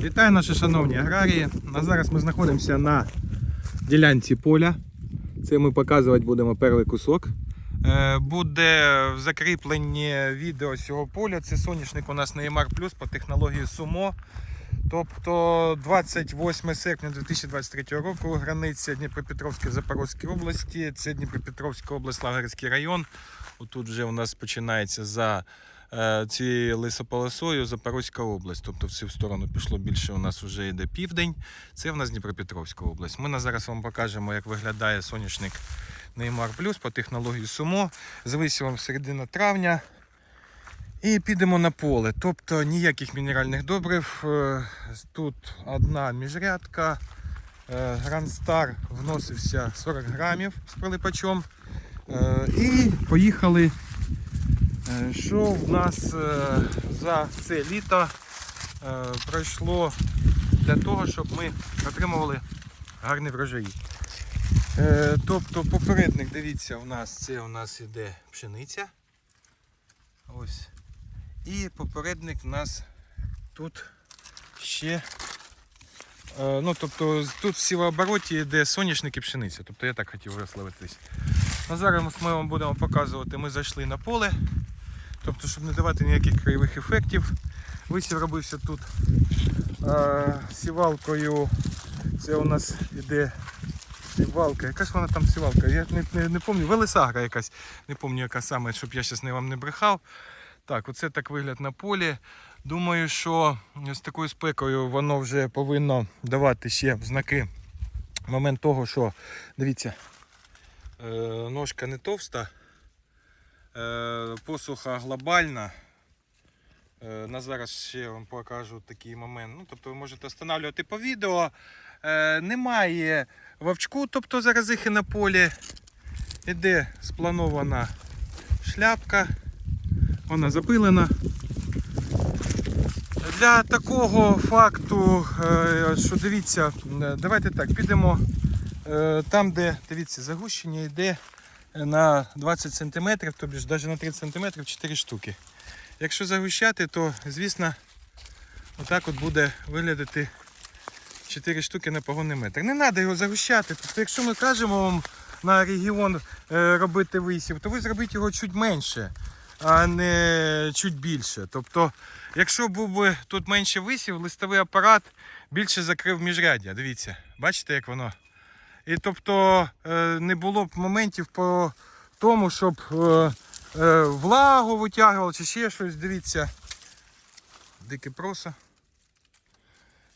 Вітаю наші шановні аграрії. А зараз ми знаходимося на ділянці поля. Це ми показувати будемо перший кусок. Е, Буде в закріпленні відео цього поля. Це соняшник у нас Неймар Плюс по технології Sumo. Тобто 28 серпня 2023 року, границя Дніпропетровської Запорізької області, це Дніпропетровська область, Лагерський район. Отут вже у нас починається за цією лисополосою Запорізька область. Тобто в цю сторону пішло більше у нас вже йде південь. Це в нас Дніпропетровська область. Ми зараз вам покажемо, як виглядає соняшник Неймар Плюс по технології Сумо. З висівом середина травня. І підемо на поле. Тобто ніяких мінеральних добрив. Е, Тут одна міжрядка. Е, Грандстар вносився 40 грамів з прилипачом. Е, І поїхали. Е, Що в нас е, за це літо е, пройшло для того, щоб ми отримували гарний врожаї. Тобто попередник, дивіться, у нас це у нас іде пшениця. Ось. І попередник в нас тут ще. Ну, тобто тут в сівообороті йде соняшник і пшениця. Тобто я так хотів висловитись. Ну, зараз ми вам будемо показувати, ми зайшли на поле. Тобто, щоб не давати ніяких краєвих ефектів. Висів робився тут е, сівалкою. Це у нас іде сівалка. Яка ж вона там сівалка? Я не, не, не пам'ятаю. Велесагра якась. Не пам'ятаю, яка саме, щоб я зараз не вам не брехав. Так, оце так вигляд на полі. Думаю, що з такою спекою воно вже повинно давати ще знаки. Момент того, що, дивіться, е, ножка не товста, посуха глобальна. Е, на зараз ще вам покажу такий момент. Ну, тобто ви можете встановлювати по відео. Е, немає вовчку, тобто заразихи на полі. Іде спланована шляпка. Вона запилена. Для такого факту, е, що дивіться, е, давайте так, підемо е, там, де дивіться, загущення йде на 20 см, тобто навіть на 30 см 4 штуки. Якщо загущати, то звісно отак от буде виглядати 4 штуки на погонний метр. Не треба його загущати. Тобто, якщо ми кажемо вам на регіон е, робити висів, то ви зробіть його чуть менше, а не чуть більше. Тобто, якщо був би тут менше висів, листовий апарат більше закрив міжряддя. Дивіться, бачите, як воно. І тобто е, не було б моментів по тому, щоб е, е, влагу витягувало чи ще щось. Дивіться. Дике проса.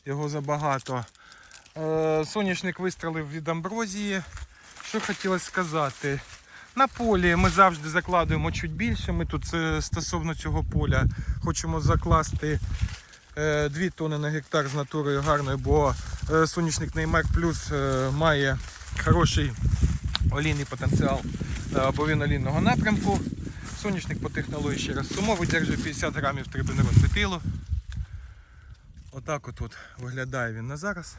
Його забагато. Соняшник вистрелив від амброзії. Що хотілося сказати? На полі ми завжди закладуємо чуть більше. Ми тут стосовно цього поля хочемо закласти 2 тонни на гектар з натурою гарною, бо е, соняшник Неймар Плюс е, має хороший олійний потенціал е, бовіно-олійного напрямку. Соняшник по технології ще раз сумо видержує 50 грамів трибунерон метилу. Отак от, от виглядає він на зараз.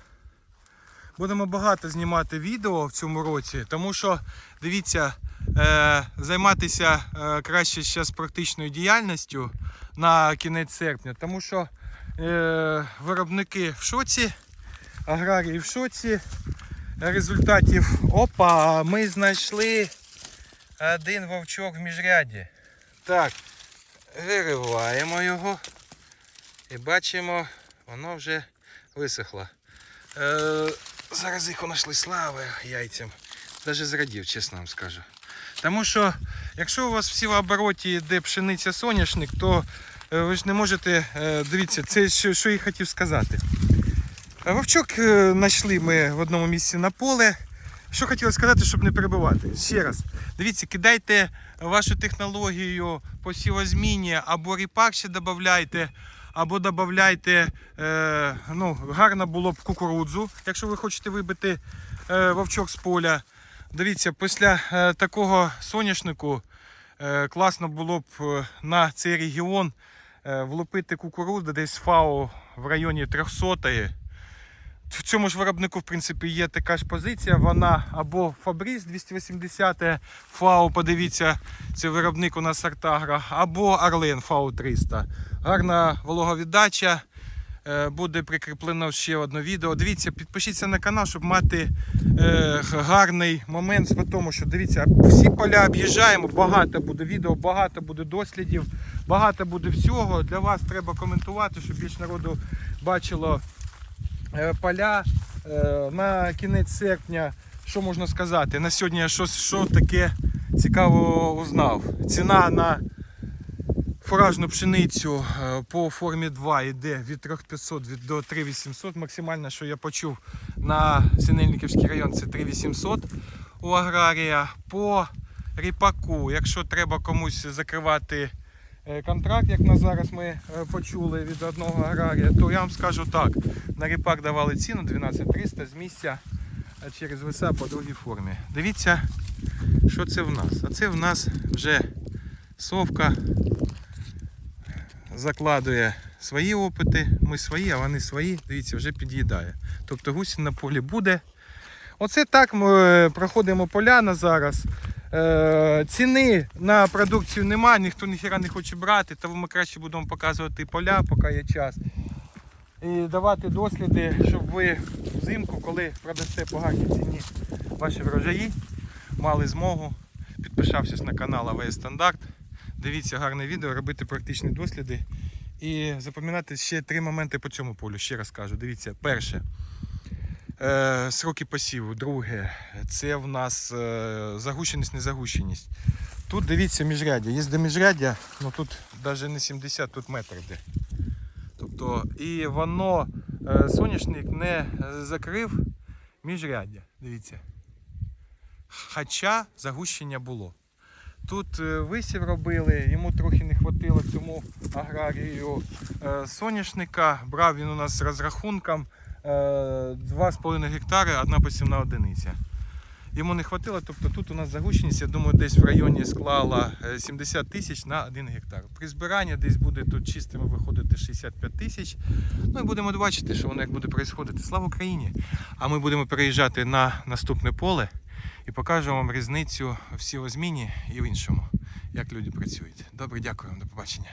Будемо багато знімати відео в цьому році, тому що дивіться, е, займатися е, краще зараз практичною діяльністю на кінець серпня, тому що е, виробники в шоці, аграрії в шоці. Результатів опа, ми знайшли один вовчок в міжряді. Так, вириваємо його і бачимо, воно вже висохло. Е, зараз їх знайшли слава яйцям. Навіть зрадів, чесно вам скажу. Тому що, якщо у вас всі в сівообороті йде пшениця соняшник, то е, ви ж не можете. е, дивіться, це що, я хотів сказати. Е, Вовчок знайшли ми в одному місці на поле. Що хотіли сказати, щоб не перебивати. Ще раз, дивіться, кидайте вашу технологію по сівозміні або ріпак додавайте, або додавайте, е, ну, гарно було б кукурудзу, якщо ви хочете вибити е, вовчок з поля. Дивіться, після е, такого соняшнику е, класно було б е, на цей регіон влупити кукурудзу десь фау в районі 300-ї. в цьому ж виробнику, в принципі, є така ж позиція. Вона або Фабріс 280 ФАО, подивіться, це виробник у нас Артагра, або Арлен ФАО 300. Гарна вологовіддача, Буде прикріплено ще одне відео. Дивіться, підпишіться на канал, щоб мати е, гарний момент в тому, що дивіться, всі поля об'їжджаємо, багато буде відео, багато буде дослідів, багато буде всього. Для вас треба коментувати, щоб більш народу бачило е, поля Е, на кінець серпня. Що можна сказати? На сьогодні я що, що таке цікаво узнав. Ціна на фуражну пшеницю е, по формі 2 йде від 3500 від- до 3800. Максимально, що я почув на Синельниківський район, це 3800 у аграрія. По ріпаку, якщо треба комусь закривати е, контракт, як на зараз ми е, почули від одного аграрія, то я вам скажу так: на ріпак давали ціну 12300 з місця через веса по другій формі. Дивіться, що це в нас. А це в нас вже совка закладує свої опити, ми свої, а вони свої, дивіться, вже під'їдає. Тобто гусінь на полі буде. Оце так ми е, проходимо поляна зараз. Е, ціни на продукцію немає, ніхто ніхіра не хоче брати, тому ми краще будемо показувати поля, поки є час. І давати досліди, щоб ви взимку, коли продасте по гарній ціні ваші врожаї, мали змогу. Підписавшись на канал АВС Стандарт. Дивіться гарне відео, робити практичні досліди. І запам'ятати ще три моменти по цьому полю. Ще раз кажу. Дивіться, перше. Е, сроки посіву. Друге, це в нас е, загущеність, незагущеність. Тут дивіться міжряддя. Є де міжряддя, ну тут навіть не 70, тут метр йде. Тобто, і воно, е, соняшник не закрив міжряддя. Дивіться. Хоча загущення було. Тут е, висів робили, йому трохи не хватило цьому аграрію е, соняшника. Брав він у нас з розрахунком е, 2,5 гектари, одна посівна одиниця. Йому не хватило, тобто тут у нас загущеність, я думаю, десь в районі склала е, 70 тисяч на 1 гектар. При збиранні десь буде тут чистими виходити 65 тисяч. Ну і будемо бачити, що воно як буде відбуватися. Слава Україні! А ми будемо переїжджати на наступне поле і покажу вам різницю в сівозміні і в іншому, як люди працюють. Добре, дякую вам, до побачення.